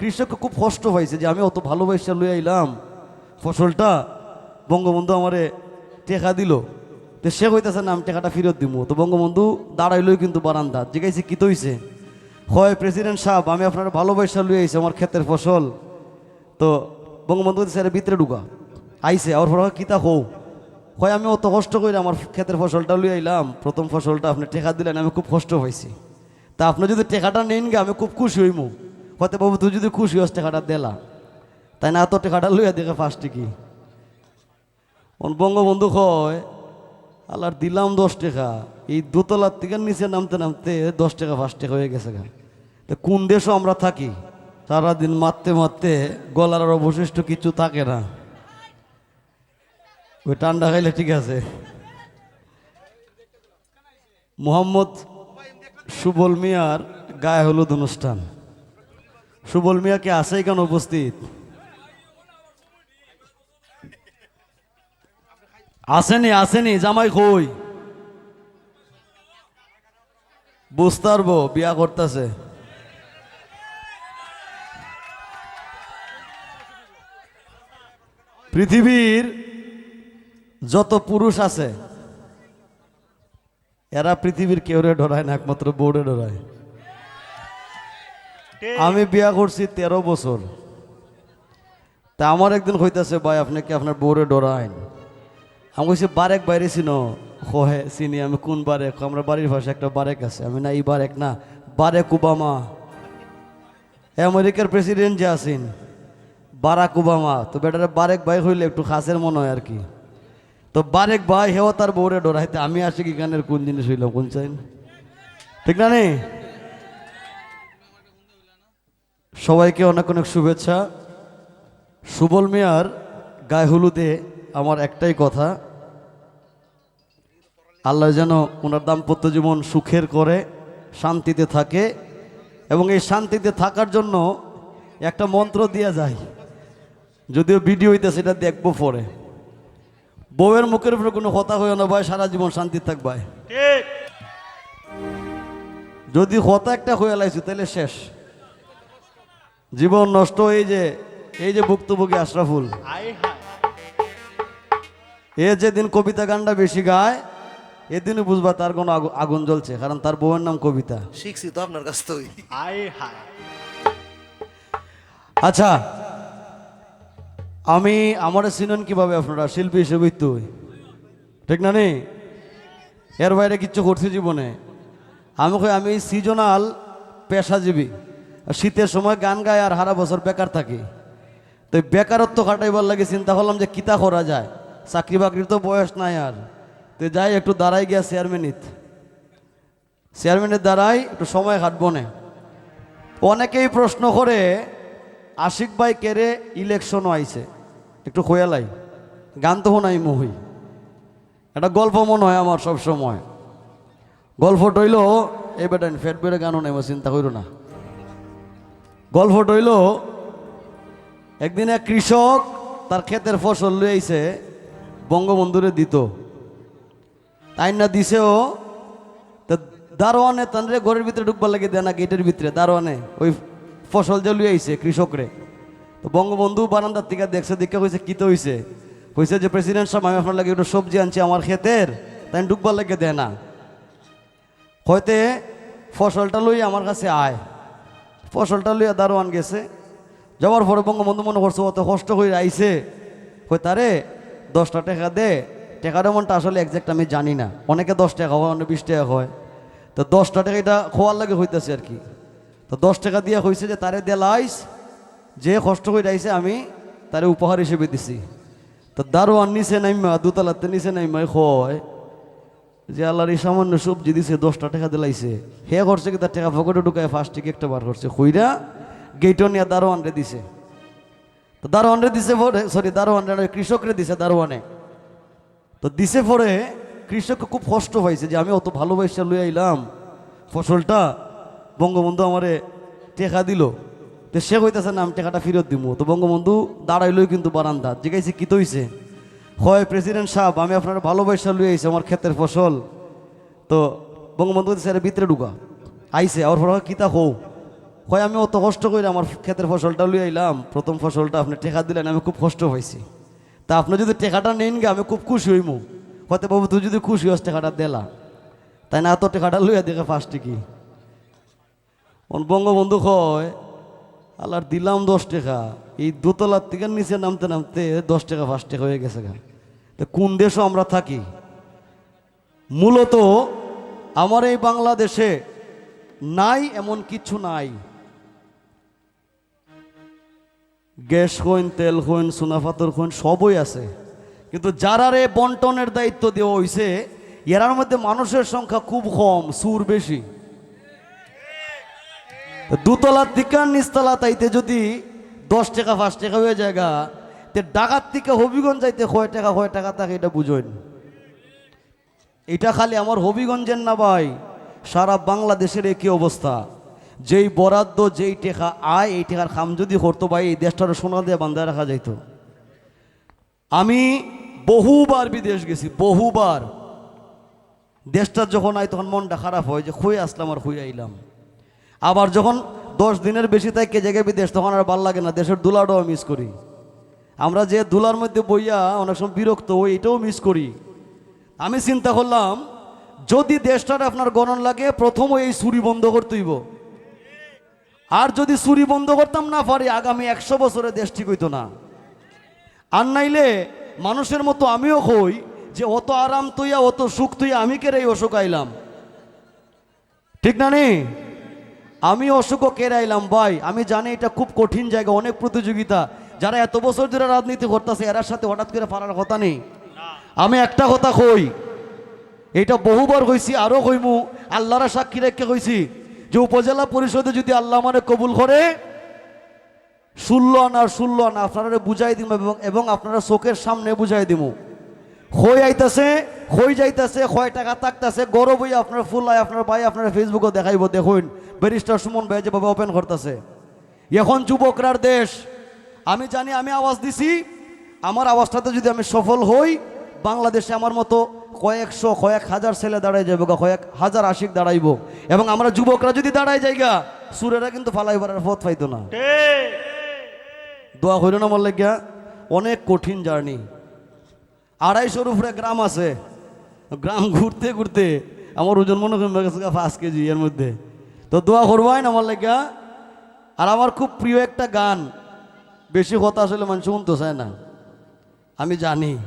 কৃষক খুব কষ্ট পাইছে যে আমি অত ভালোবাসা লই আইলাম। ফসলটা বঙ্গবন্ধু আমারে টেকা দিল। তো সে কইতেছে, না, আমি টেকাটা ফেরত দিব তো বঙ্গবন্ধু দাঁড়াইলই কিন্তু বারান্দা জিজ্ঞাসি কি তৈছে? হয়, প্রেসিডেন্ট সাহেব, আমি আপনার ভালোবাসা লই আইছি, আমার ক্ষেতের ফসল। তো বঙ্গবন্ধু স্যার ভিতরে ঢুকা। আইসে আর পর কিতা হো হয়, আমি অত কষ্ট করে আমার ক্ষেতের ফসলটা লই আইলাম। প্রথম ফসলটা আপনি টেকা দিলেন, আমি খুব কষ্ট পাইছি। তা আপনি যদি টেকাটা নেন গে, আমি খুব খুশি হইমু। হয়তো বাবু তুই যদি খুশি হস টেকাটা দেলা। তাই না, এত টেকাটা লইয়া দেখে ফার্স্ট কি? বঙ্গবন্ধু কয়, আল্লাহর দিলাম দশ টাকা, এই দোতলার থেকে নিচে নামতে নামতে দশ টাকা পাঁচ টাকা হয়ে গেছে গা। তো কোন দেশও আমরা থাকি? সারাদিন মারতে মারতে গলার আর অবশিষ্ট কিছু থাকে না। ওই ঠান্ডা খাইলে ঠিক আছে। মোহাম্মদ সুবল মিয়ার গায়ে হলুদ অনুষ্ঠান। সুবল মিয়া কি আছে কেন উপস্থিত? আসেনি আসেনি, জামাই কই? বুঝতে বিয়া করতেছে। পৃথিবীর যত পুরুষ আছে, এরা পৃথিবীর কেউরে ডরায় না, একমাত্র বোর্ডে ডরায়। আমি বিয়া করছি তেরো বছর। তা আমার একদিন হইতাছে ভাই, আপনি কি আপনার বোর্ডে ডরাইন? আমি কইছি, বারেক বাইরে চিনো। হহে চিনি, আমি কোন বারেক? আমরা বাড়ির পাশে একটা বারেক আছে। আমি, না, এই বারেক না, বারেক ওবামা আমেরিকার প্রেসিডেন্ট যে আছেন, বারাক ওবামা তো বেটারে বারেক ভাই হইলে একটু খাসের মনে হয় আর কি। তো বারেক ভাই হেও তার বউরে ডরাইতে, আমি আসি কি গানের কোন জিনিস হইলাম কোন চাইন? ঠিক না নেই সবাইকে অনেক অনেক শুভেচ্ছা। সুবল মিয়ার গায়ে হলুদে আমার একটাই কথা আল্লাহ যেন ওনার দাম্পত্য জীবন সুখের করে শান্তিতে থাকে এবং এই শান্তিতে থাকার জন্য একটা মন্ত্র দেওয়া যায়। যদিও ভিডিও হইতে সেটা দেখব পরে। বউয়ের মুখের উপরে কোনো কথা হয়ে না ভাই সারা জীবন শান্তি থাকবাই ঠিক। যদি হতা একটা হয়ে লাইছি তাহলে শেষ। জীবন নষ্ট এই যে এই যে ভুক্তভোগী আশরাফুল। এ যেদিন কবিতা গানটা বেশি গায় এদিনই বুঝবা তার কোনো আগু- আগুন জ্বলছে কারণ তার বউয়ের নাম কবিতা। শিখছি তো আপনার কাছ থেকে আচ্ছা আমি আমার চিনেন কীভাবে আপনারা? শিল্পী হিসেবে তুই ঠিক না নেই এর বাইরে কিচ্ছু করছি জীবনে। আমি কই আমি সিজনাল পেশাজীবী। শীতের সময় গান গায় আর সারা বছর বেকার থাকি। তো বেকারত্ব কাটাইবার লাগে চিন্তা করলাম যে কিতা করা যায়? চাকরি বাকরির তো বয়স নাই আর। তো যাই, একটু দাঁড়াই গিয়া চেয়ারম্যানিত চেয়ারম্যানের দ্বারাই একটু সময় কাটবো না। অনেকেই প্রশ্ন করে, আশিক ভাই কেরে ইলেকশনও আইছে? একটু খোয়ালাই গান তো নাই মহি একটা গল্প মনে হয় আমার সব সময় গল্প টইল এই বেটান ফেট বেড়ে গানও নেই চিন্তা করিল না। গল্প টইল একদিন এক কৃষক তার ক্ষেতের ফসল লই আইছে বঙ্গবন্ধুরে দিত। তাই না দিছেও, তো দারোয়ানে তানরে ঘরের ভিতরে ঢুকবার লাগে দেয় না, গেটের ভিতরে, দারোয়ানে। ওই ফসল যে লুই আইছে কৃষকরে। তো বঙ্গবন্ধু বারান্দার থেকে দেখছে, দেখে কইছে, কি তো হইছে? কইছে যে, প্রেসিডেন্ট সাহেব, আমি আপনার লাগে একটু সবজি আনছি, আমার ক্ষেতের, তাই ঢুকবার লাগে দেয় না। হয়তে ফসলটা লই আমার কাছে আয়। ফসলটা লইয়া দারোয়ান গেছে। যাওয়ার পরে বঙ্গবন্ধু মনে করছে, অত কষ্ট করে আইছে। কই তারে দশটা টাকা দে। টাকার এমনটা আসলে একজ্যাক্ট আমি জানি না। অনেকে দশ টাকা হয়, অনেক বিশ টাকা হয়। তো দশটা টাকা এটা খোয়ার লাগে হইতেছে আর কি। তো দশ টাকা দিয়ে হয়েছে যে, তারে দেলাইস যে কষ্ট করে আইছে, আমি তারে উপহার হিসেবে দিছি। তো দারোয়ান নিচে নাইমা, দুতলাতে নিচে নাইমা হয় যে আল্লাহর এই সামান্য সবজি দিছে দশটা টাকা দিলাইছে হে করছে কি তার টাকা পকেটে ঢুকায় ফার্স্ট টিকে একটা বার করছে। কইরা গেটও নিয়ে দারোয়ান রে দিছে। তো দারোয়ান রে দিছে পরে সরি দারোয়ান রে নয়, কৃষকরে দিছে দারোয়ানে। তো দিছে পরে কৃষক খুব কষ্ট পাইছে যে আমি অত ভালোবাসা লই আইলাম ফসলটা বঙ্গবন্ধু আমারে টেকা দিল। তো সে কইতেছে না আমি টাকাটা ফেরত দিব তো বঙ্গবন্ধু দাঁড়াইলই কিন্তু বারান্দা জিজ্ঞাসি কি তৈছে হয় প্রেসিডেন্ট সাহেব, আমি আপনার ভালোবাসা লই আইছি, আমার ক্ষেতের ফসল। তো বঙ্গবন্ধু স্যার ভিতরে ঢুকা। আইছে আর পর কিতা হো হয়, আমি অত কষ্ট করে আমার ক্ষেতের ফসলটা লুই আইলাম। প্রথম ফসলটা আপনি টেকা দিলেন, আমি খুব কষ্ট পাইছি। তা আপনি যদি টেকাটা নেন গে, আমি খুব খুশি হইমু। হয়তো বাবু, তুই যদি খুশি হস, টেকাটা দেলা। তাই না, এত টেকাটা লইয়া দেখে ফার্স্টে কি? বঙ্গবন্ধু কয়, আল্লাহর দিলাম দশ টাকা। এই দোতলার থেকে নিচে নামতে নামতে দশ টাকা পাঁচ টাকা হয়ে গেছে গা। কোন দেশও আমরা থাকি? মূলত আমার এই বাংলাদেশে নাই এমন কিছু নাই। গ্যাস হইন, তেল হইন সোনাপাতর হইন, সবই আছে। কিন্তু যারারে বন্টনের দায়িত্ব দেওয়া হয়েছে এরার মধ্যে মানুষের সংখ্যা খুব কম, সুর বেশি। দুতলার থেকে নিচতলা তাইতে যদি দশ টাকা, পাঁচ টাকা হয়ে জায়গা তে ডাকাত থেকে হবিগঞ্জ যাইতে কয় টাকা কয় টাকা থাকে এটা বুঝইন। এটা খালি আমার হবিগঞ্জের না ভাই, সারা বাংলাদেশের একই অবস্থা। যেই বরাদ্দ, যেই টেকা আয়, এই টেকার খাম যদি করতো ভাই, এই দেশটার সোনা দিয়ে বান্ধায় রাখা যাইত। আমি বহুবার বিদেশ গেছি, বহুবার। দেশটার যখন আয়, তখন মনটা খারাপ হয় যে খুঁয়ে আসলাম আর খুঁয়ে আইলাম। আবার যখন দশ দিনের বেশি তাই কে জায়গায় বিদেশ, তখন আর ভালো লাগে না, দেশের দুলাটাও মিস করি। আমরা যে দুলার মধ্যে বইয়া অনেক সময় বিরক্ত হই, এটাও মিস করি। আমি চিন্তা করলাম, যদি দেশটার আপনার গণন লাগে, প্রথম এই চুরি বন্ধ করতেইব আর যদি চুরি বন্ধ করতাম না পারি, আগামী একশো বছরে দেশ ঠিক হইতো না। আর নাইলে মানুষের মতো আমিও কই যে অত আরাম তুইয়া অত সুখ তুইয়া আমি কেরে এই অসুখ আইলাম? ঠিক না নি? আমি অসুখও কেরাইলাম ভাই। আমি জানি এটা খুব কঠিন জায়গা, অনেক প্রতিযোগিতা। যারা এত বছর ধরে রাজনীতি করতেছে এরার সাথে হঠাৎ করে পারার কথা নেই। আমি একটা কথা কই এটা বহুবার কইছি আরও কইমু আল্লাহরা সাক্ষী রেখে কইছি যে উপজেলা পরিষদে যদি আল্লাহ মানে কবুল করে ষোলো আনা ষোলো আনা আপনারা বুঝাই দিব এবং আপনারা চোখের সামনে বুঝাই দিব হই আইতাছে হই যাইতাছে হয় টাকা থাকতেছে গরব হই আপনার ফুল আয় আপনার ভাই আপনার ফেসবুকে দেখাইব দেখুন ব্যারিস্টার সুমন ভাই যেভাবে ওপেন করতেছে। এখন যুবকরার দেশ আমি জানি আমি আওয়াজ দিছি। আমার আওয়াজটাতে যদি আমি সফল হই বাংলাদেশে আমার মতো কয়েকশো কয়েক হাজার ছেলে দাঁড়াই যাব গা, কয়েক হাজার আশিক দাঁড়াইব। এবং আমরা যুবকরা যদি দাঁড়াই যাইগা সুরেরা কিন্তু ফালাইবার পথ পাইতো না। দোয়া হইল না বললে গিয়া অনেক কঠিন জার্নি। আড়াইশোর উপরে গ্রাম আছে। গ্রাম ঘুরতে ঘুরতে আমার ওজন মনে গেছে পাঁচ কেজি এর মধ্যে। তো দোয়া করবাই না আমার লেগা আর আমার খুব প্রিয় একটা গান বেশি কথা আসলে মানুষ শুনতে চায় না। আমি জানি।